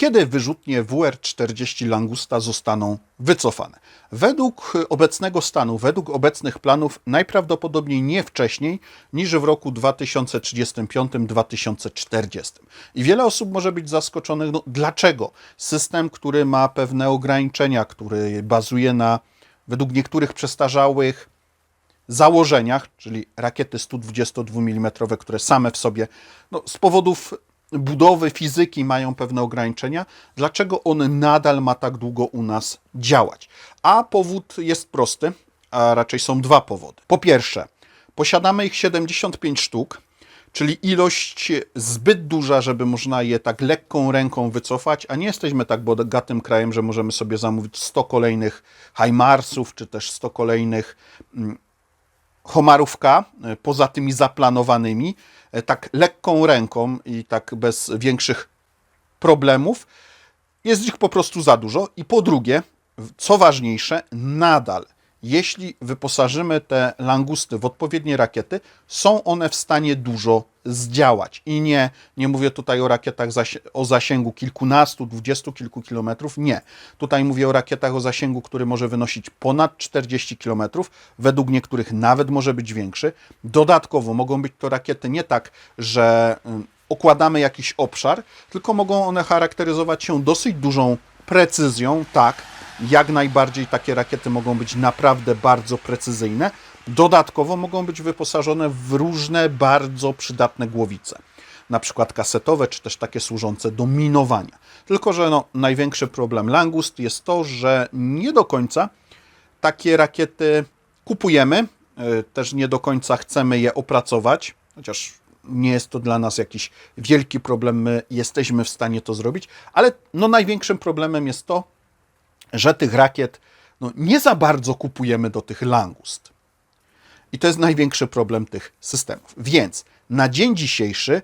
Kiedy wyrzutnie WR-40 Langusta zostaną wycofane? Według obecnego stanu, według obecnych planów, najprawdopodobniej nie wcześniej niż w roku 2035-2040. I wiele osób może być zaskoczonych, no dlaczego system, który ma pewne ograniczenia, który bazuje na według niektórych przestarzałych założeniach, czyli rakiety 122 mm, które same w sobie no, z powodów budowy fizyki mają pewne ograniczenia, dlaczego on nadal ma tak długo u nas działać? A powód jest prosty, a raczej są dwa powody. Po pierwsze, posiadamy ich 75 sztuk, czyli ilość zbyt duża, żeby można je tak lekką ręką wycofać, a nie jesteśmy tak bogatym krajem, że możemy sobie zamówić 100 kolejnych Heimarsów, czy też 100 kolejnych mm, Homarów K, e, poza tymi zaplanowanymi, e, tak lekką ręką i tak bez większych problemów. Jest ich po prostu za dużo. I po drugie, co ważniejsze, nadal, jeśli wyposażymy te langusty w odpowiednie rakiety, są one w stanie dużo zdziałać. I nie, nie mówię tutaj o rakietach zasi- o zasięgu kilkunastu, dwudziestu kilku kilometrów. Nie. Tutaj mówię o rakietach o zasięgu, który może wynosić ponad 40 kilometrów. Według niektórych nawet może być większy. Dodatkowo mogą być to rakiety nie tak, że okładamy jakiś obszar, tylko mogą one charakteryzować się dosyć dużą precyzją, tak, jak najbardziej takie rakiety mogą być naprawdę bardzo precyzyjne. Dodatkowo mogą być wyposażone w różne bardzo przydatne głowice, na przykład kasetowe, czy też takie służące do minowania. Tylko, że no, największy problem Langust jest to, że nie do końca takie rakiety kupujemy, y, też nie do końca chcemy je opracować, chociaż nie jest to dla nas jakiś wielki problem, my jesteśmy w stanie to zrobić, ale no największym problemem jest to, że tych rakiet no, nie za bardzo kupujemy do tych langust. I to jest największy problem tych systemów. Więc na dzień dzisiejszy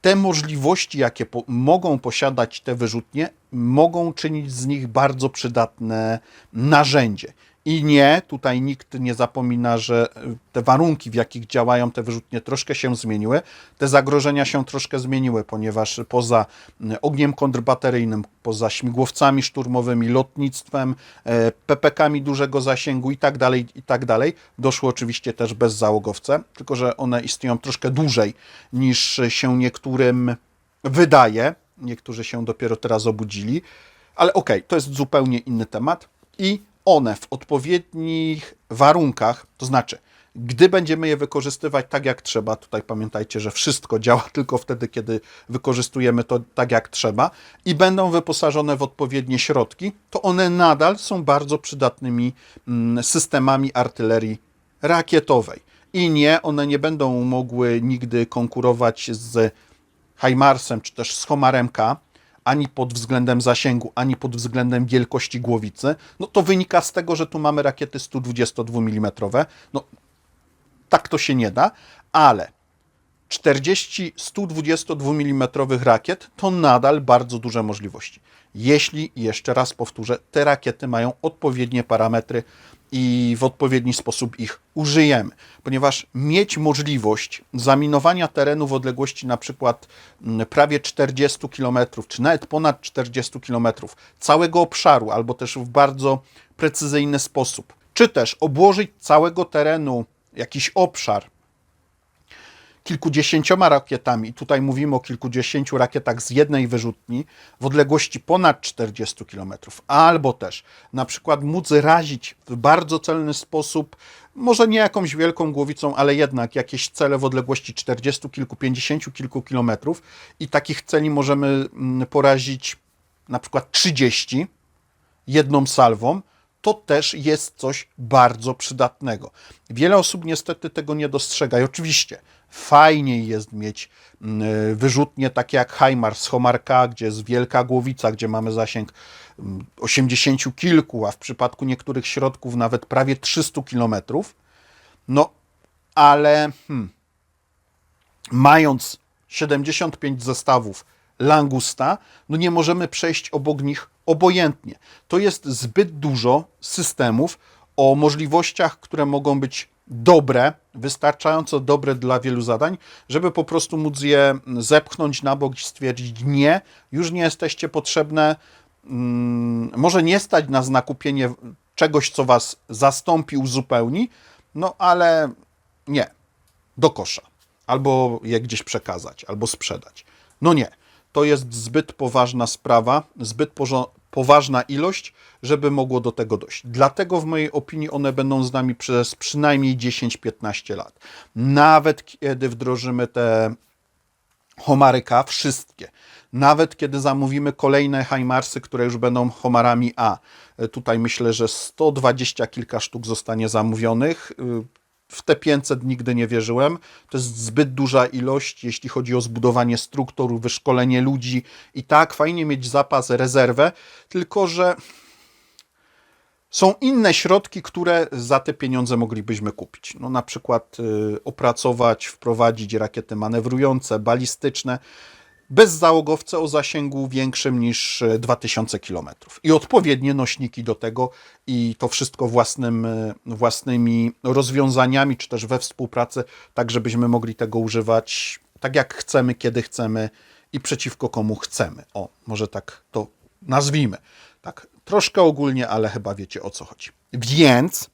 te możliwości, jakie po, mogą posiadać te wyrzutnie, mogą czynić z nich bardzo przydatne narzędzie. I nie, tutaj nikt nie zapomina, że te warunki, w jakich działają te wyrzutnie, troszkę się zmieniły. Te zagrożenia się troszkę zmieniły, ponieważ poza ogniem kontrbateryjnym, poza śmigłowcami szturmowymi, lotnictwem, e, PPK-ami dużego zasięgu i tak dalej, i tak dalej, doszły oczywiście też bezzałogowce, tylko że one istnieją troszkę dłużej niż się niektórym wydaje. Niektórzy się dopiero teraz obudzili, ale okej, to jest zupełnie inny temat. I one w odpowiednich warunkach, to znaczy, gdy będziemy je wykorzystywać tak jak trzeba, tutaj pamiętajcie, że wszystko działa tylko wtedy, kiedy wykorzystujemy to tak jak trzeba i będą wyposażone w odpowiednie środki, to one nadal są bardzo przydatnymi mm, systemami artylerii rakietowej. I nie, one nie będą mogły nigdy konkurować z Heimarsem czy też z Homarem K, ani pod względem zasięgu, ani pod względem wielkości głowicy, no to wynika z tego, że tu mamy rakiety 122 mm. No, tak to się nie da, ale 40 122 mm rakiet to nadal bardzo duże możliwości. Jeśli, jeszcze raz powtórzę, te rakiety mają odpowiednie parametry i w odpowiedni sposób ich użyjemy, ponieważ mieć możliwość zaminowania terenu w odległości na przykład mm, prawie 40 km, czy nawet ponad 40 km całego obszaru, albo też w bardzo precyzyjny sposób, czy też obłożyć całego terenu jakiś obszar kilkudziesięcioma rakietami, tutaj mówimy o kilkudziesięciu rakietach z jednej wyrzutni w odległości ponad 40 km, albo też na przykład móc razić w bardzo celny sposób, może nie jakąś wielką głowicą, ale jednak jakieś cele w odległości 40 kilku, 50 kilku kilometrów i takich celi możemy mm, porazić na przykład 30 jedną salwą, to też jest coś bardzo przydatnego. Wiele osób niestety tego nie dostrzega. I oczywiście fajniej jest mieć mm, wyrzutnie takie jak Heimars, Homarka, gdzie jest wielka głowica, gdzie mamy zasięg mm, 80 kilku, a w przypadku niektórych środków nawet prawie 300 kilometrów. No, ale hmm, mając 75 zestawów langusta, no nie możemy przejść obok nich obojętnie. To jest zbyt dużo systemów o możliwościach, które mogą być dobre, wystarczająco dobre dla wielu zadań, żeby po prostu móc je zepchnąć na bok i stwierdzić nie, już nie jesteście potrzebne, mm, może nie stać na kupienie czegoś, co was zastąpi, uzupełni, no ale nie, do kosza. Albo je gdzieś przekazać, albo sprzedać. No nie, to jest zbyt poważna sprawa, zbyt poważna ilość, żeby mogło do tego dojść. Dlatego w mojej opinii one będą z nami przez przynajmniej 10-15 lat. Nawet kiedy wdrożymy te Homary K, wszystkie. Nawet kiedy zamówimy kolejne Heimarsy, które już będą Homarami A. E, Tutaj myślę, że 120 kilka sztuk zostanie zamówionych. W te 500 nigdy nie wierzyłem. To jest zbyt duża ilość, jeśli chodzi o zbudowanie struktur, wyszkolenie ludzi. I tak, fajnie mieć zapas, rezerwę, tylko że są inne środki, które za te pieniądze moglibyśmy kupić. No, na przykład y, opracować, wprowadzić rakiety manewrujące, balistyczne, bezzałogowce o zasięgu większym niż y, 2000 km. I odpowiednie nośniki do tego i to wszystko własnym, y, własnymi rozwiązaniami, czy też we współpracy, tak żebyśmy mogli tego używać tak jak chcemy, kiedy chcemy i przeciwko komu chcemy. O, może tak to nazwijmy. Tak, troszkę ogólnie, ale chyba wiecie o co chodzi. Więc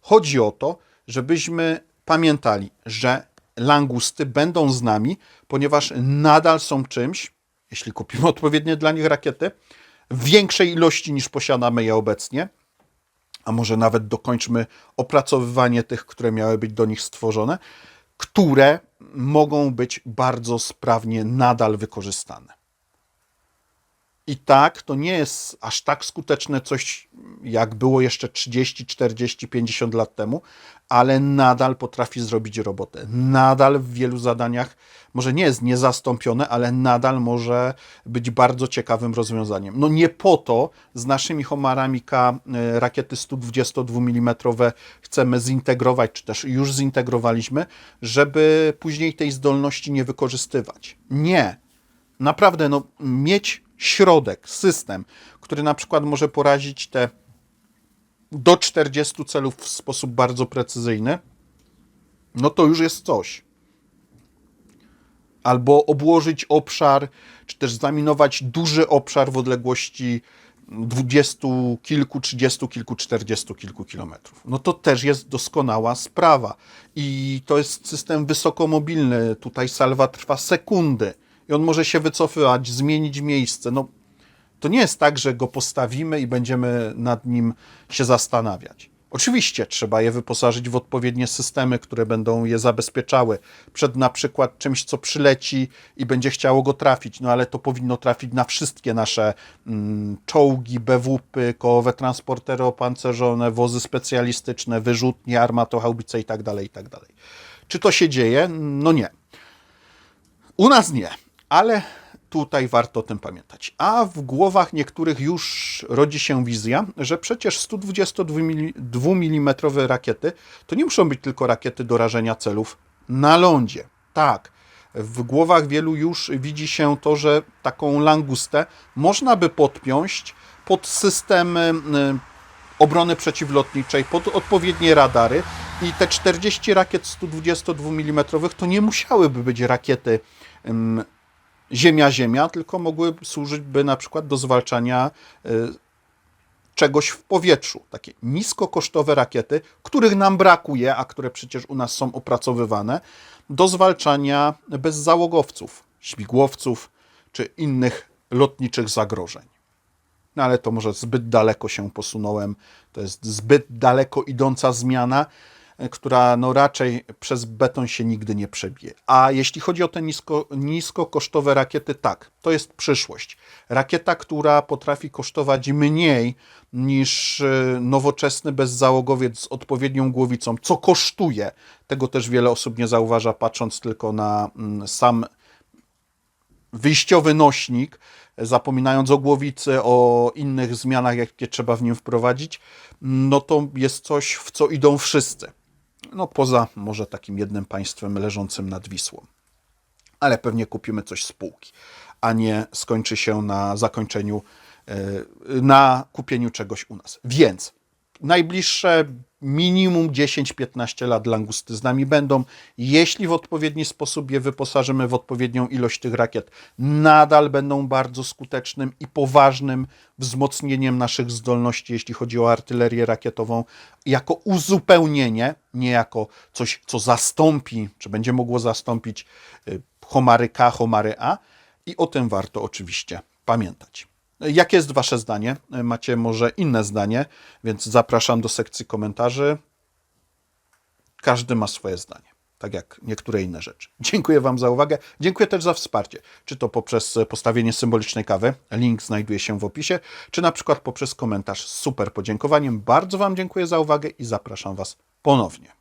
chodzi o to, żebyśmy pamiętali, że langusty będą z nami, ponieważ nadal są czymś, jeśli kupimy odpowiednie dla nich rakiety, w większej ilości niż posiadamy je obecnie, a może nawet dokończmy opracowywanie tych, które miały być do nich stworzone, które mogą być bardzo sprawnie nadal wykorzystane. I tak, to nie jest aż tak skuteczne coś, jak było jeszcze 30, 40, 50 lat temu, ale nadal potrafi zrobić robotę. Nadal w wielu zadaniach, może nie jest niezastąpione, ale nadal może być bardzo ciekawym rozwiązaniem. No nie po to z naszymi Homarami K e, rakiety 122 mm chcemy zintegrować, czy też już zintegrowaliśmy, żeby później tej zdolności nie wykorzystywać. Nie. Naprawdę, no, mieć środek, system, który na przykład może porazić te do 40 celów w sposób bardzo precyzyjny, no to już jest coś. Albo obłożyć obszar, czy też zaminować duży obszar w odległości dwudziestu kilku, trzydziestu kilku, czterdziestu kilku kilometrów. No to też jest doskonała sprawa. I to jest system wysokomobilny. Tutaj salwa trwa sekundy i on może się wycofywać, zmienić miejsce. No, to nie jest tak, że go postawimy i będziemy nad nim się zastanawiać. Oczywiście trzeba je wyposażyć w odpowiednie systemy, które będą je zabezpieczały przed na przykład czymś, co przyleci i będzie chciało go trafić, no ale to powinno trafić na wszystkie nasze mm, czołgi, BWP, kołowe transportery opancerzone, wozy specjalistyczne, wyrzutnie, armatochaubice i tak dalej, i tak. Czy to się dzieje? No nie. U nas nie, ale tutaj warto o tym pamiętać. A w głowach niektórych już rodzi się wizja, że przecież 122 mm rakiety to nie muszą być tylko rakiety do rażenia celów na lądzie. Tak, w głowach wielu już widzi się to, że taką langustę można by podpiąć pod system y, obrony przeciwlotniczej, pod odpowiednie radary i te 40 rakiet 122 mm to nie musiałyby być rakiety Ziemia-Ziemia, tylko mogłyby służyć by na przykład do zwalczania y, czegoś w powietrzu. Takie niskokosztowe rakiety, których nam brakuje, a które przecież u nas są opracowywane, do zwalczania bezzałogowców, śmigłowców czy innych lotniczych zagrożeń. No ale to może zbyt daleko się posunąłem. To jest zbyt daleko idąca zmiana, która no raczej przez beton się nigdy nie przebije. A jeśli chodzi o te nisko, niskokosztowe rakiety, tak, to jest przyszłość. Rakieta, która potrafi kosztować mniej niż e, nowoczesny bezzałogowiec z odpowiednią głowicą, co kosztuje. Tego też wiele osób nie zauważa, patrząc tylko na mm, sam wyjściowy nośnik, zapominając o głowicy, o innych zmianach, jakie trzeba w nim wprowadzić, no to jest coś, w co idą wszyscy. No poza może takim jednym państwem leżącym nad Wisłą. Ale pewnie kupimy coś z półki, a nie skończy się na zakończeniu, e, na kupieniu czegoś u nas. Więc najbliższe minimum 10-15 lat langusty z nami będą. Jeśli w odpowiedni sposób je wyposażymy w odpowiednią ilość tych rakiet, nadal będą bardzo skutecznym i poważnym wzmocnieniem naszych zdolności, jeśli chodzi o artylerię rakietową, jako uzupełnienie, nie jako coś, co zastąpi, czy będzie mogło zastąpić y, Homary K, Homary A. I o tym warto oczywiście pamiętać. Jakie jest Wasze zdanie? Macie może inne zdanie, więc zapraszam do sekcji komentarzy. Każdy ma swoje zdanie, tak jak niektóre inne rzeczy. Dziękuję Wam za uwagę. Dziękuję też za wsparcie, czy to poprzez postawienie symbolicznej kawy, link znajduje się w opisie, czy na przykład poprzez komentarz z super podziękowaniem. Bardzo Wam dziękuję za uwagę i zapraszam Was ponownie.